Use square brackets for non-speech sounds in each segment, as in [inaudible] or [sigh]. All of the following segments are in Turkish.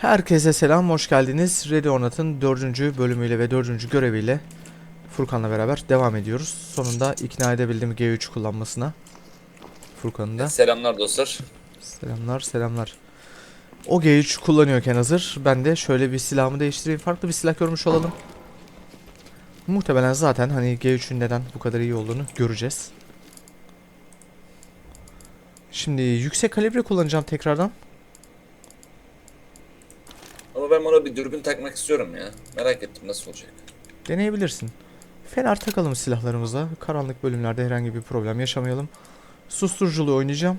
Herkese selam, hoş geldiniz. Ready or Not'ın 4. bölümüyle ve 4. göreviyle Furkan'la beraber devam ediyoruz. Sonunda ikna edebildim G3 kullanmasına. Furkan'ın da. Selamlar dostlar. Selamlar, selamlar. O G3 kullanıyorken hazır. Ben de şöyle bir silahımı değiştireyim. Farklı bir silah görmüş olalım. Muhtemelen zaten hani G3'ün neden bu kadar iyi olduğunu göreceğiz. Şimdi yüksek kalibre kullanacağım tekrardan. Ama ben buna bir dürbün takmak istiyorum ya. Merak ettim nasıl olacak. Deneyebilirsin. Fener takalım silahlarımıza. Karanlık bölümlerde herhangi bir problem yaşamayalım. Susturuculu oynayacağım.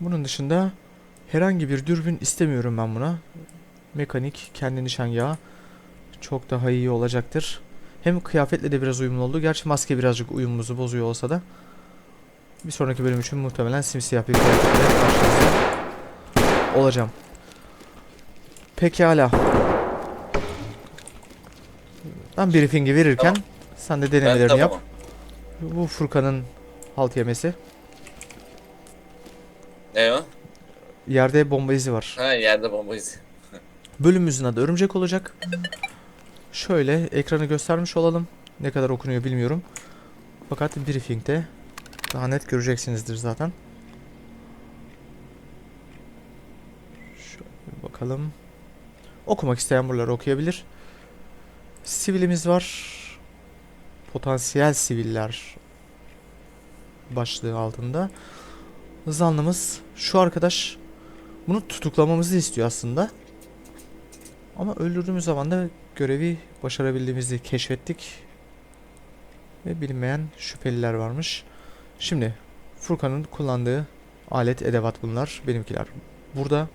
Bunun dışında herhangi bir dürbün istemiyorum ben buna. Mekanik, kendi nişangahı çok daha iyi olacaktır. Hem kıyafetle de biraz uyumlu oldu. Gerçi maske birazcık uyumumuzu bozuyor olsa da. Bir sonraki bölüm için muhtemelen simsiyah bir kıyafetle karşınızda olacağım. Pekala. Ben briefing'i verirken Tamam. sen de denemelerini yap. tamamım. Bu Furkan'ın halt yemesi. Ne o? Yerde bomba izi var. Ha yerde bomba izi. [laughs] Bölümümüzün adı örümcek olacak. Şöyle ekranı göstermiş olalım. Ne kadar okunuyor bilmiyorum. Fakat briefing'de daha net göreceksinizdir zaten. Şöyle bakalım. Okumak isteyen buraları okuyabilir. Sivilimiz var. Potansiyel siviller başlığı altında. Zanlımız şu arkadaş bunu tutuklamamızı istiyor aslında. Ama öldürdüğümüz zaman da görevi başarabildiğimizi keşfettik. Ve bilinmeyen şüpheliler varmış. Şimdi Furkan'ın kullandığı alet edevat bunlar. Benimkiler burada.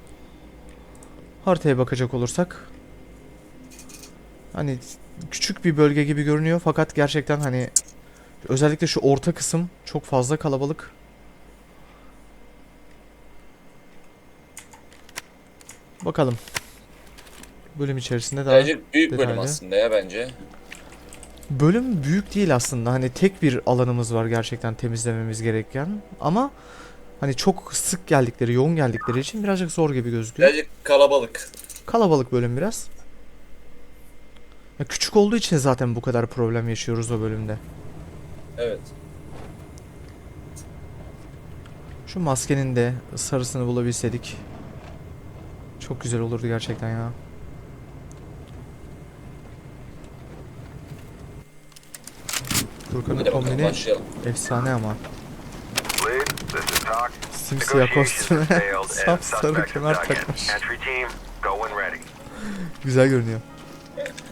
Haritaya bakacak olursak hani küçük bir bölge gibi görünüyor fakat gerçekten hani özellikle şu orta kısım çok fazla kalabalık. Bakalım. Bölüm içerisinde daha Birazcık büyük bölüm detaylı. aslında ya bence. Bölüm büyük değil aslında. Hani tek bir alanımız var gerçekten temizlememiz gereken. Ama hani çok sık geldikleri, yoğun geldikleri için birazcık zor gibi gözüküyor. Birazcık kalabalık. Kalabalık bölüm biraz. Ya küçük olduğu için zaten bu kadar problem yaşıyoruz o bölümde. Evet. Şu maskenin de sarısını bulabilseydik çok güzel olurdu gerçekten ya. Furkan'ın kombini efsane ama. Lead, this is Talk. Simsiyah kostüme [laughs] sapsarı kemer takmış. Güzel görünüyor.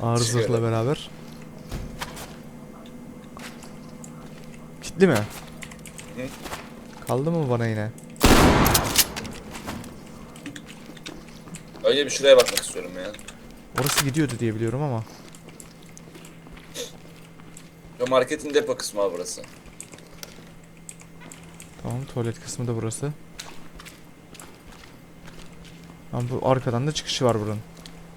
Ağır zırhla beraber. Kitli mi? Kaldı mı bana yine? Önce bir şuraya bakmak istiyorum ya. Orası gidiyordu diye biliyorum ama. Şu marketin depo kısmı abi burası. Tamam tuvalet kısmı da burası. Ama bu arkadan da çıkışı var buranın.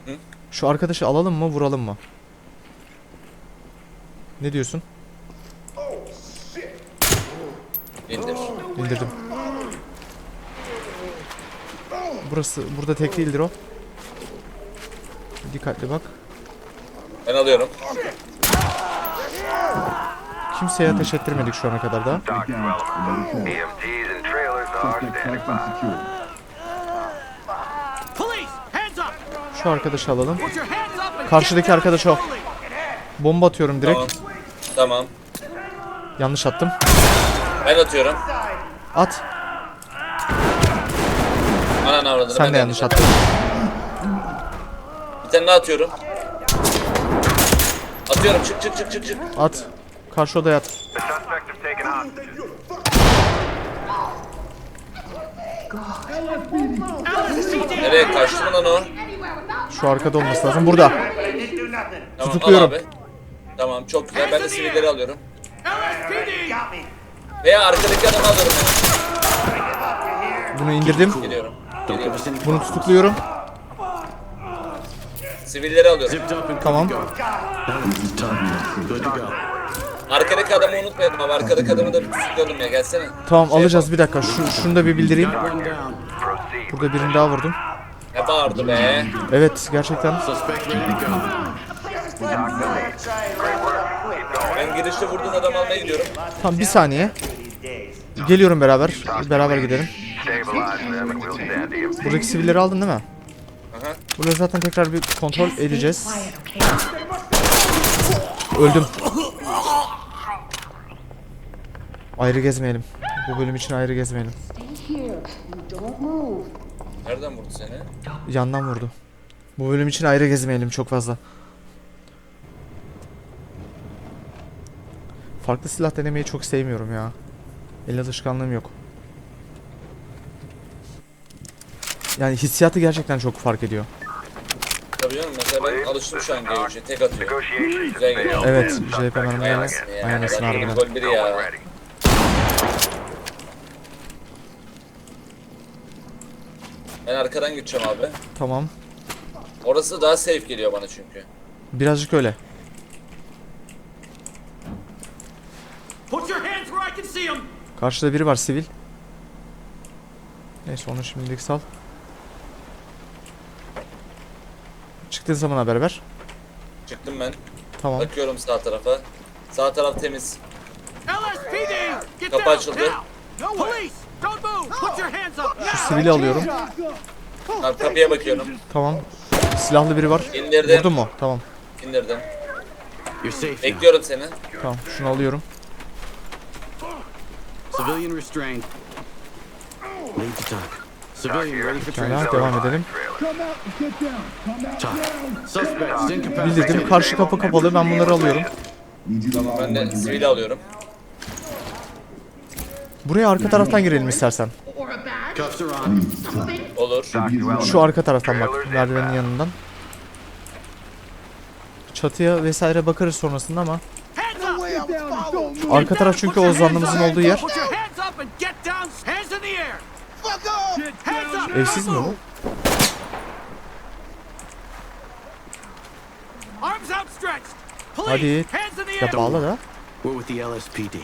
Hı? Şu arkadaşı alalım mı vuralım mı? Ne diyorsun? İndir. İndirdim. Burası burada tek değildir o. Dikkatli bak. Ben alıyorum. Kimseye ateş ettirmedik şu ana kadar da. Şu arkadaşı alalım. Karşıdaki arkadaş o. Bomba atıyorum direkt. Tamam. Tamam. Yanlış attım. Ben atıyorum. At. Anan avradını. Sen ben de yanlış attın. Bir tane daha atıyorum. Atıyorum çık çık çık çık çık. At. Karşı odaya at. Nereye kaçtı mı lan o? Şu arkada olması lazım. Burada. Tamam, Tutukluyorum. al abi. Tamam çok güzel. Ben de sivilleri alıyorum. Veya arkadaki adamı alıyorum. Bunu indirdim. Geliyorum. Geliyorum. Bunu tutukluyorum. Sivilleri alıyorum. Tamam. Arkadaki adamı unutmayalım abi. Arkadaki adamı da bir tutuklayalım ya. Gelsene. Tamam Şey alacağız bir dakika. Şu, şunu da bir bildireyim. Burada birini daha vurdum. Ne bağırdı be? Evet gerçekten. Suspect ready to go. Ben girişte vurduğun adam almaya gidiyorum. Tamam bir saniye. Geliyorum beraber. Beraber gidelim. Stabilize them and we'll stand EMT. Buradaki sivilleri aldın değil mi? Aha. Burada zaten tekrar bir kontrol edeceğiz. Öldüm. Ayrı gezmeyelim. Bu bölüm için ayrı gezmeyelim. Nereden vurdu seni? Yandan vurdu. Bu bölüm için ayrı gezmeyelim çok fazla. Farklı silah denemeyi çok sevmiyorum ya. El alışkanlığım yok. Yani hissiyatı gerçekten çok fark ediyor. Tabii canım mesela ben alıştım şu an G3'e tek atıyor. Güzel geliyor. Evet, JP mermilerine Bak, harbiden. Gol biri ya. Ben arkadan gideceğim abi. Tamam. Orası daha safe geliyor bana çünkü. Birazcık öyle. Put your hands where I can see them. Karşıda biri var sivil. Neyse onu şimdilik sal. Çıktığın zaman haber ver. Çıktım ben. Tamam. Bakıyorum sağ tarafa. Sağ taraf temiz. LSPD, get Kapı down açıldı. now. Police, don't move. Put your hands up now. Sivili alıyorum. Tamam kapıya bakıyorum. Tamam. Silahlı biri var. İndirdim. Vurdun mu? Tamam. İndirdim. Bekliyorum seni. Tamam. Şunu alıyorum. Civilian restrained. Lead to talk. Civilian ready for Pekala transport. devam edelim. Talk. Suspects incapacitated. Bildirdim. Karşı kapı kapalı. Ben bunları alıyorum. Ben de sivili alıyorum. Buraya arka taraftan girelim istersen. Olur. Şu arka taraftan bak. Merdivenin yanından. Çatıya vesaire bakarız sonrasında ama arka taraf çünkü o zannımızın olduğu yer. Evsiz mi bu? Hadi. Ya bağla da. We're with the LSPD.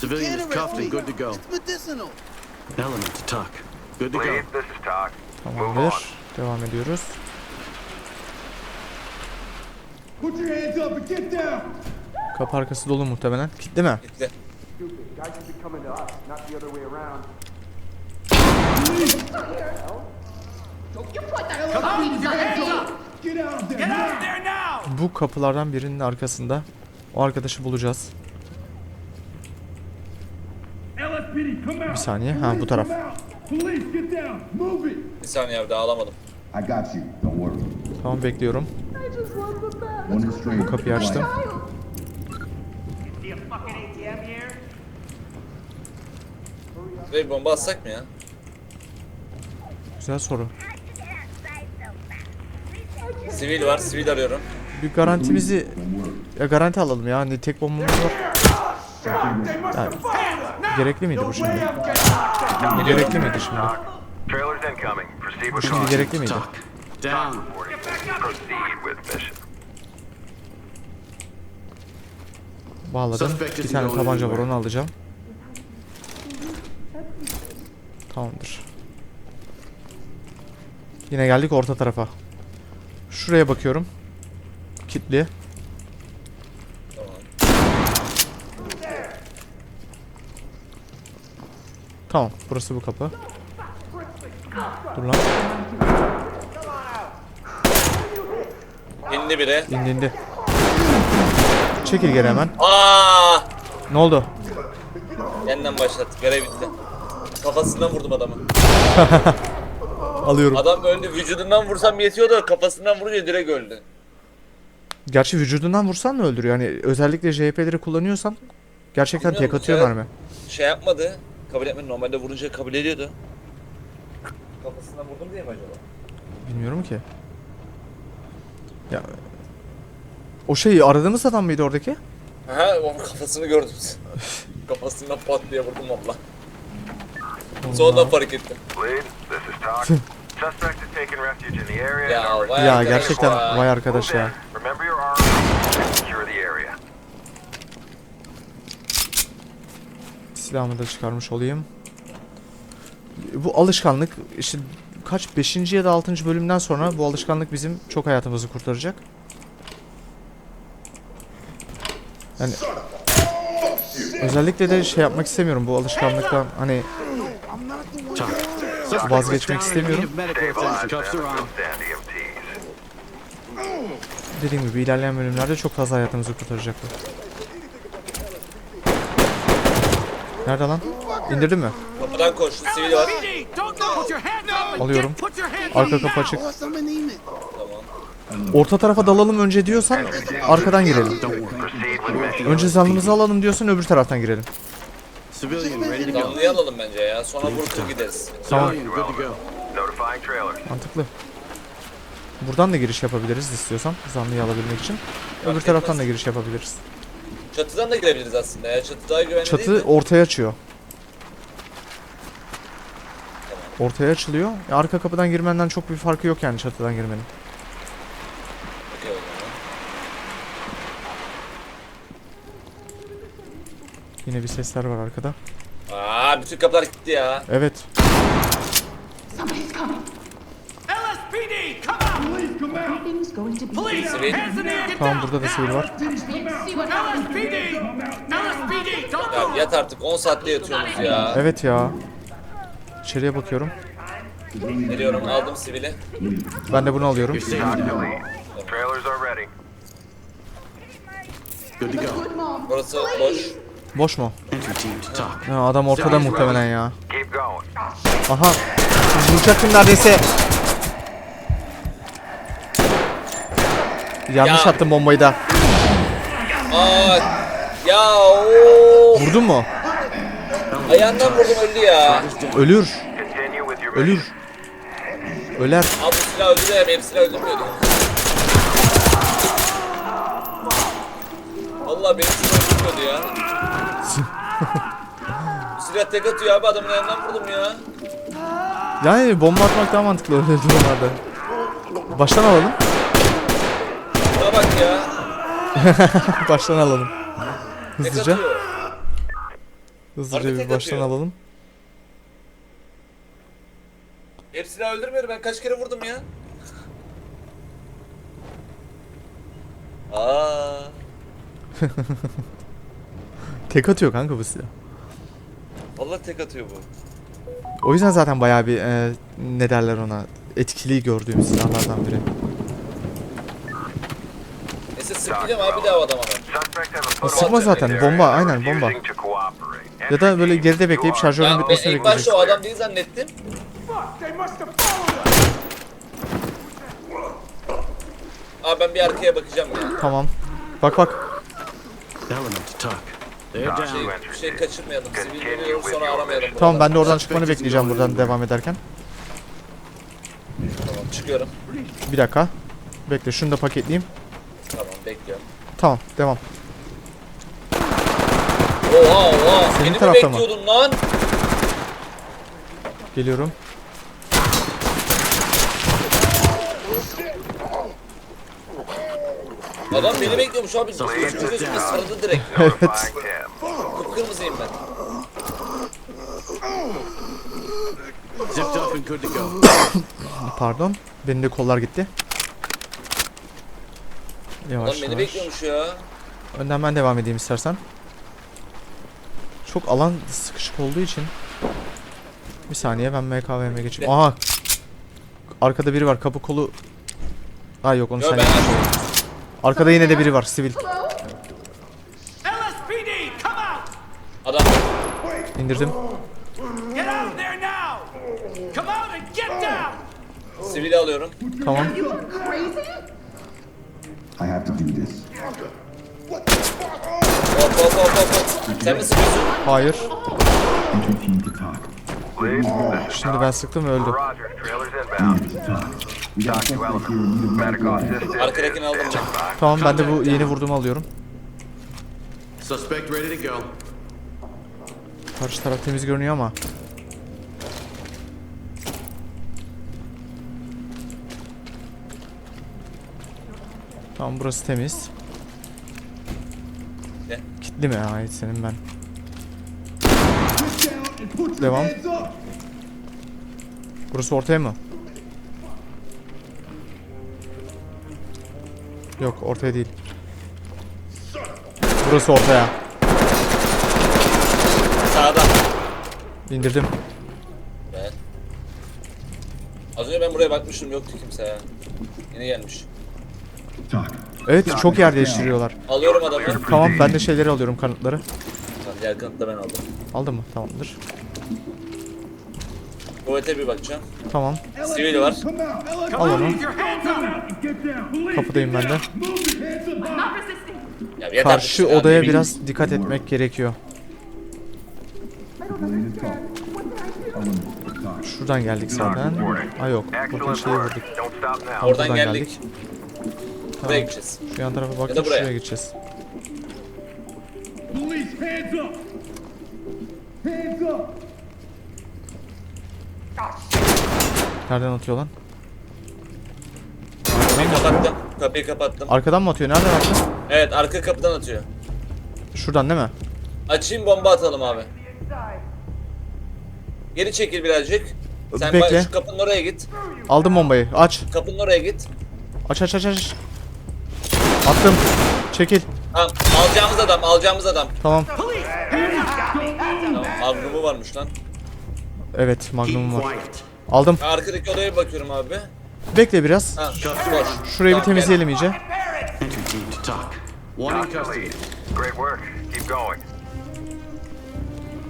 Civilian is cuffed and good to go. Element to talk. Good to go. Lead, this is talk. Move. Tamamdır. Devam ediyoruz. Put your hands up and get down! Kapı arkası dolu muhtemelen. Kitle mi? Gitti. You put that LSPD's on Hands me. up. Get out of there! Get out of there now. Bu kapılardan birinin arkasında. O arkadaşı bulacağız. LSPD, come out! Bir saniye. Ha bu taraf. Bir saniye abi daha alamadım. I got you. Don't worry. Tamam bekliyorum. Kapıyı açtım. Bir bomba atsak mı ya? Güzel soru. Sivil var. Sivil arıyorum. Bir garantimizi ya garanti alalım ya. Hani tek bombamız var. Yani, gerekli miydi bu şimdi? Gerekli miydi şimdi? Bu şimdi gerekli miydi? Bağladım. Bir tane tabanca var onu alacağım. Tamamdır. Yine geldik orta tarafa. Şuraya bakıyorum. Kitli. Tamam, burası bu kapı. Dur lan, İndi biri. indi indi. Çekil geri hemen. Aa! Ne oldu? Yeniden başlattık. Görev bitti. Kafasından vurdum adamı. [laughs] Alıyorum. Adam öldü. Vücudundan vursam yetiyordu. Kafasından vurunca direkt öldü. Gerçi vücudundan vursan da öldürüyor. Yani özellikle JP'leri kullanıyorsan gerçekten tek Bilmiyorum, atıyor mermi. Şey yapmadı. Kabul etmedi. Normalde vurunca kabul ediyordu. Kafasından vurdum diye mi acaba? Bilmiyorum ki. Ya o şey aradığımız adam mıydı oradaki? Aha onun kafasını gördüm. [laughs] Kafasından pat diye vurdum valla. Sonradan fark ettim. Lead, this is talk. Suspect is taking refuge in the area. Ya vay Ya arkadaş gerçekten vay arkadaş ya. in. Remember your arms and secure the area. Silahımı da çıkarmış olayım. Bu alışkanlık işte kaç 5. ya da 6. bölümden sonra bu alışkanlık bizim çok hayatımızı kurtaracak. Yani özellikle de şey yapmak istemiyorum bu alışkanlıktan hani Vazgeçmek istemiyorum. dediğim gibi ilerleyen bölümlerde çok fazla hayatımızı kurtaracak bu. Nerede lan? İndirdin mi? Kapıdan koştu. Sivil var. Alıyorum. Arka kapı açık. Tamam. Orta tarafa dalalım önce diyorsan arkadan girelim. Önce zanlımızı alalım diyorsan öbür taraftan girelim. Damlıyı alalım bence ya. Sonra vurtur gideriz. Tamam. Civilian good to go. Notifying trailer. Mantıklı. Buradan da giriş yapabiliriz istiyorsan zanlıyı alabilmek için. Öbür taraftan da giriş yapabiliriz. Çatıdan da girebiliriz aslında ya. Çatı daha güvenli değil Çatı ortaya açıyor. Ortaya açılıyor. Ya arka kapıdan girmenden çok bir farkı yok yani çatıdan girmenin. Okey o zaman. Yine bir sesler var arkada. Aa bütün kapılar gitti ya. Evet. Somebody's coming. LSPD, come out! Police, come out! Everything's going to be Police, Sivil. hands in the air, get Tamam burada da sivil var. LSPD! LSPD, don't Ya move! yat artık 10 saatte yatıyoruz ya. Evet ya. İçeriye bakıyorum. Geliyorum aldım sivili. Ben de bunu alıyorum. You're safe now. Trailers are ready. Good to go. Good mom. Burası boş. Boş mu? Entry team to talk. Ya adam ortada muhtemelen ya. Keep going. Aha. Vuracaktım neredeyse. Yanlış Ya. attım bombayı da. Aa ya ooo. Vurdun mu? Ayağından vurdum öldü ya. Ölür. Continue with your Ölür. Öler. Abi bu silah öldü de benim silah öldürmüyordu. Valla benim silah öldürmüyordu ya. bu silah tek atıyor abi adamın ayağından vurdum ya. Yani bomba atmak daha mantıklı öyle durumlarda. Baştan alalım. Bak ya. [laughs] Baştan alalım. Hızlıca. Hızlıca bir baştan alalım. Benim silah öldürmüyor ben kaç kere vurdum ya. Aa. [laughs] Tek atıyor kanka bu silah. Vallahi tek atıyor bu. O yüzden zaten bayağı bir e, ne derler ona etkili gördüğüm silahlardan biri. Sıkmayacağım abi bir daha o adama ben. Sıkma zaten bomba aynen bomba. Ya da böyle geride bekleyip şarjörün bitmesini ilk başta bekleyeceksin. o adam değil zannettim. Abi ben bir arkaya bakacağım ya. Tamam. Bak bak. Şey, şey kaçırmayalım. Sivil geliyorum sonra aramayalım. Tamam ben de oradan çıkmanı bekleyeceğim buradan devam ederken. Tamam çıkıyorum. Bir dakika. Bekle şunu da paketleyeyim. Bekliyorum. Tamam devam. Oha oha. Senin Beni mi tarafta mı? bekliyordun lan? Geliyorum. Adam beni bekliyormuş abi. Gözüm gözüme sarıldı direkt. [laughs] Tim. Kıpkırmızıyım ben. [coughs] Pardon. Benim de kollar gitti. Adam Yavaş beni yavaş. bekliyormuş ya. Önden ben devam edeyim istersen. Çok alan sıkışık olduğu için. Bir saniye ben MKVM'e geçeyim. Aha. Arkada biri var. Kapı kolu. Ha yok onu Yo sen ben. Arkada yine de biri var. Sivil. LSPD, come out! Adam İndirdim. Get out of there now! Come out and get down! sivili alıyorum. Tamam. I have to do this. Hop hop hop hop hop. Sen mi sıkıyorsun? Hayır. To talk. Şimdi ben sıktım ve. Roger. Trailers inbound. To talk. We got to Medical assistance. Arkadakini aldım ben. Tamam ben de bu yeni vurduğumu alıyorum. Suspect ready to go. Karşı taraf temiz görünüyor ama. Tamam burası temiz. Ne? Kitli mi ait senin ben? Devam. Burası ortaya mı? Yok ortaya değil. Burası ortaya. Sağda. İndirdim. Be. Az önce ben buraya bakmıştım yoktu kimse ya. Yine gelmiş. Evet çok yer değiştiriyorlar. Alıyorum adamı. Tamam ben de şeyleri alıyorum kanıtları. Tamam diğer kanıtı da ben aldım. Aldın mı? Tamamdır. Tuvalete bir bakacağım. Tamam. Sivil var. Al onu. Kapıdayım ben de. Ya yeter Karşı ya. odaya biraz dikkat etmek gerekiyor. Şuradan geldik zaten. Ha yok. Buradan şeye vurduk. Oradan buradan geldik. Buraya gideceğiz. Şu yan tarafa baktık buraya. şuraya gideceğiz. Nereden atıyor lan? Kapıyı kapattım. Kapıyı kapattım. Arkadan mı atıyor? Nereden atıyor? Evet arka kapıdan atıyor. Şuradan değil mi? Açayım bomba atalım abi. Geri çekil birazcık. Sen Bekle. şu kapının oraya git. Aldım bombayı. Aç. Kapının oraya git. Aç aç aç aç. Attım. Çekil. Tamam alacağımız adam alacağımız adam. Tamam. Tamam magnumu varmış lan. Evet magnum var. Aldım. Arkadaki odaya bakıyorum abi. Bekle biraz. Ha boş. Şurayı bir Tamam, temizleyelim iyice. Entry team to talk. One in custody. Great work. Keep going.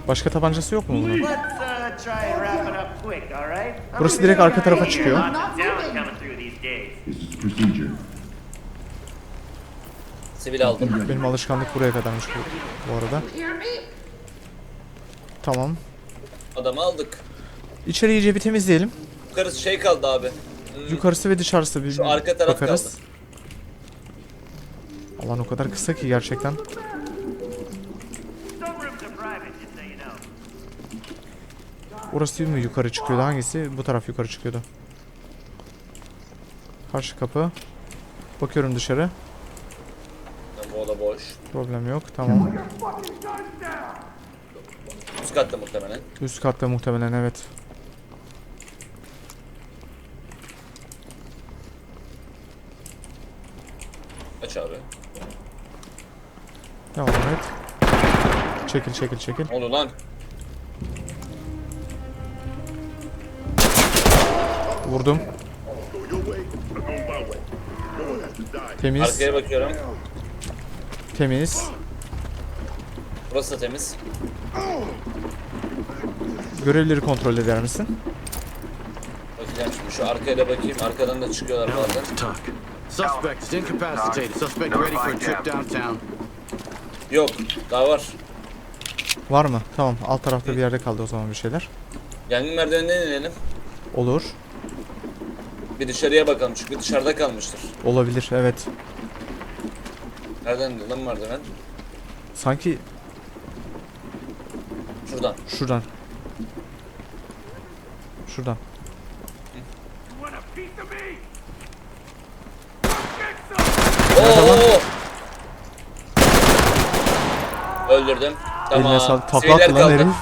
Başka tabancası yok mu bunun? Let's uh, try and wrap it up quick, all right? Burası direkt arka tarafa çıkıyor. Lots of talent coming through these days. This is procedure. Sivil aldım. Benim alışkanlık buraya kadarmış bu, bu arada. Tamam. Adamı aldık. İçeri iyice bir temizleyelim. Yukarısı şey kaldı abi. Yukarısı ve dışarısı bir Şu arka taraf bakarız. kaldı. Alan o kadar kısa ki gerçekten. Know. Orası mı yukarı çıkıyordu? Hangisi? Bu taraf yukarı çıkıyordu. Karşı kapı. Bakıyorum dışarı. Boş. Problem yok. Tamam. Üst katta muhtemelen. Üst katta muhtemelen evet. Aç abi. Devam et. Çekil çekil çekil. Ne oldu lan? Vurdum. Temiz. Arkaya bakıyorum. Temiz. Burası da temiz. Görevleri kontrol eder misin? Bakacağım şimdi şu arkaya da bakayım. Arkadan da çıkıyorlar bazen. Talk. Suspect is incapacitated. Suspect ready for a trip downtown. Yok. Daha var. Var mı? Tamam. Alt tarafta bir yerde kaldı o zaman bir şeyler. Yangın merdiveninden inelim. Olur. Bir dışarıya bakalım çünkü dışarıda kalmıştır. Olabilir. Evet. Nereden lan merdiven? Sanki Şuradan. şuradan. Şuradan. Oo! Öldürdüm. Tamam. Eline sağlık. Takla Siviller attı lan kaldı. herif.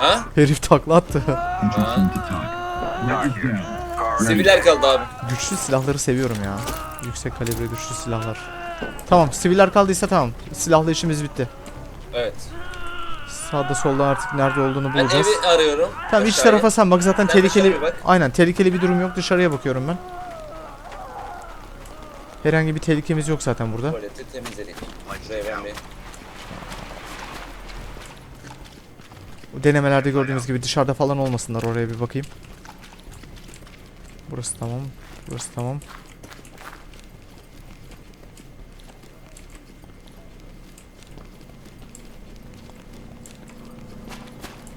Ha? Herif takla attı. To talk. Down? Siviller kaldı abi. güçlü silahları seviyorum ya. Yüksek kalibre güçlü silahlar. Tamam. Siviller kaldıysa tamam. Silahlı işimiz bitti. Evet. Sağda solda artık nerede olduğunu Ben bulacağız. evi arıyorum. Tamam iç Aşağıya. tarafa sen bak zaten Sen tehlikeli. dışarıya bak. Aynen tehlikeli bir durum yok dışarıya bakıyorum ben. Herhangi bir tehlikemiz yok zaten burada. Tuvaleti temizledik. Şuraya ben bir... Bu Denemelerde gördüğünüz gibi dışarıda falan olmasınlar oraya bir bakayım. Burası tamam. Burası tamam.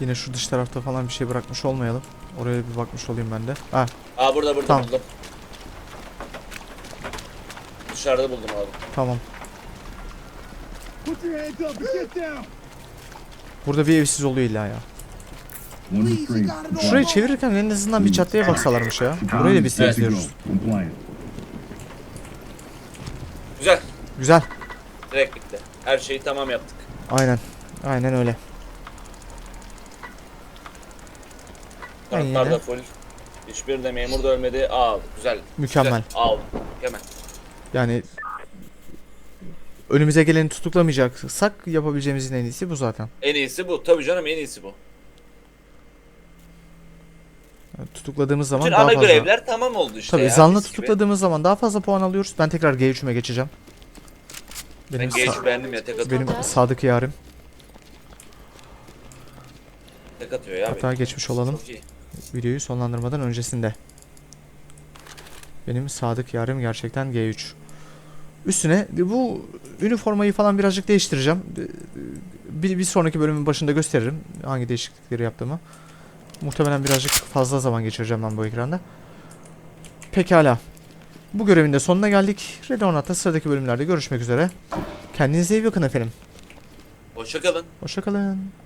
Yine şu dış tarafta falan bir şey bırakmış olmayalım. Oraya bir bakmış olayım ben de. Ha Aa burada burada Tamam. buldum. Dışarıda buldum abi. tamam. Put your hands up and get down. Burada bir evsiz oluyor illa ya. One restraint. Şurayı çevirirken en azından bir çatıya baksalarmış ya. Burayı da biz to go. temizliyoruz. Compliant. Güzel. Güzel. Direkt bitti. Her şeyi tamam yaptık. Aynen. Aynen öyle. Ben yine- da full. Hiçbirinde memur da ölmedi. Aa güzel. Mükemmel. Güzel. Aldım. Mükemmel. Yani önümüze geleni tutuklamayacaksak yapabileceğimizin en iyisi bu zaten. En iyisi bu. Tabii canım en iyisi bu. Yani tutukladığımız zaman Bütün daha ana fazla. görevler tamam oldu işte Tabii ya. zanlı mis gibi. tutukladığımız zaman daha fazla puan alıyoruz. Ben tekrar G3'üme geçeceğim. Ben Benim, geç sa- beğendim ya tek atıyor. benim sadık yarim. Tek atıyor ya. Hatta geçmiş olalım. Çok iyi. Videoyu sonlandırmadan öncesinde. Benim sadık yarim gerçekten G3. Üstüne bu üniformayı falan birazcık değiştireceğim. Bir, bir sonraki bölümün başında gösteririm hangi değişiklikleri yaptığımı. Muhtemelen birazcık fazla zaman geçireceğim ben bu ekranda. Pekala. Bu görevin de sonuna geldik. Red Ornat'ta sıradaki bölümlerde görüşmek üzere. Kendinize iyi bakın efendim. Hoşçakalın. Hoşçakalın.